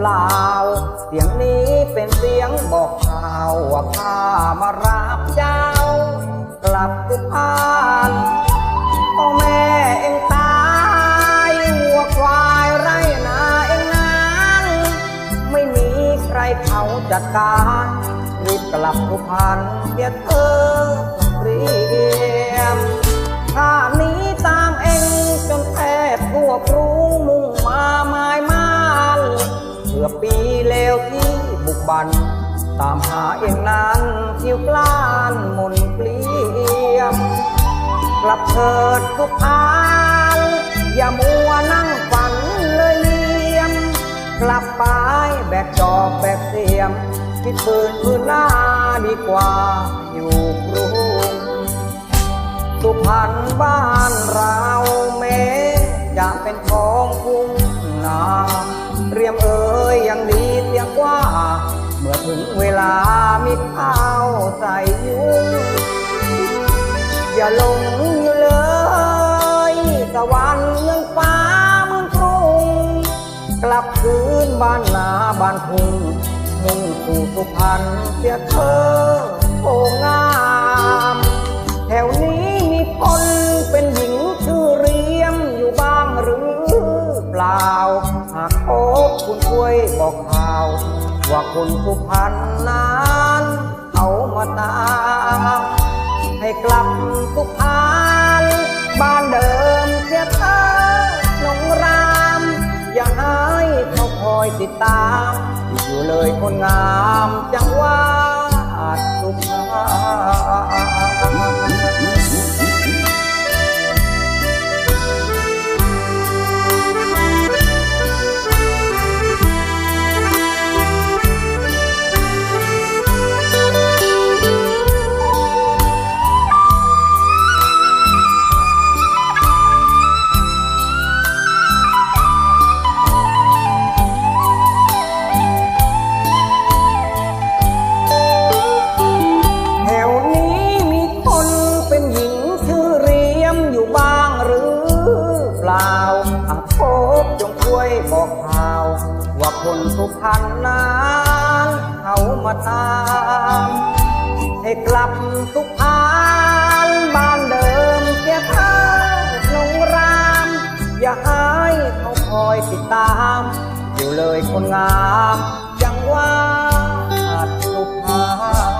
ปล่า เสียงนี้เป็นเสียงบอกข่าวว่าข้ามารับเจ้า กลับสุพรรณพ่อแม่เองตายวัวควายไรนาเองนั้นไม่มีใครเขาจัดการรีบกลับสุพรรณเดี๋ยวเธอเรียมข้านี้ตามเองจนแทบทั่วกรุงมุ่ง บัน ตามหาเองนั้นคิวกล้านหมนเปลี่ยมกลับเถิดทุกทานอย่ามัวนั่งฝันเลยเลียม กลับไปแบกจอบแบกเสียมคิดปืนพื้นหน้าดีกว่าอยู่กรุงสุพรรณบ้าน ถึงเวลามีข้าใส่ยุงอย่าหลงอยู่เลย สวรรค์เมืองฟ้าเมืองกรุง กลับคืนบ้านนาบ้านทุ่งมุ่งสู่สุพรรณเสียเธอโองาม แถวนี้มีคนเป็นหญิงชื่อเรียมอยู่บ้างหรือเปล่า หากพบคุณช่วยบอกข่าว ว่าคนสุพรรณนั้นเอามาตามให้กลับสุพรรณบ้านเดิมเสียเธอหลงราม อย่าให้เขาคอยติดตาม อยู่เลยคนงามจังหวัดสุพ คนสุพรรณนั้นเขามาตาม ให้กลับสุพรรณบ้านเดิมเสียเธอลงราม อย่าให้เขาคอยติดตาม อยู่เลยคนงามจังหวัดสุพรรณ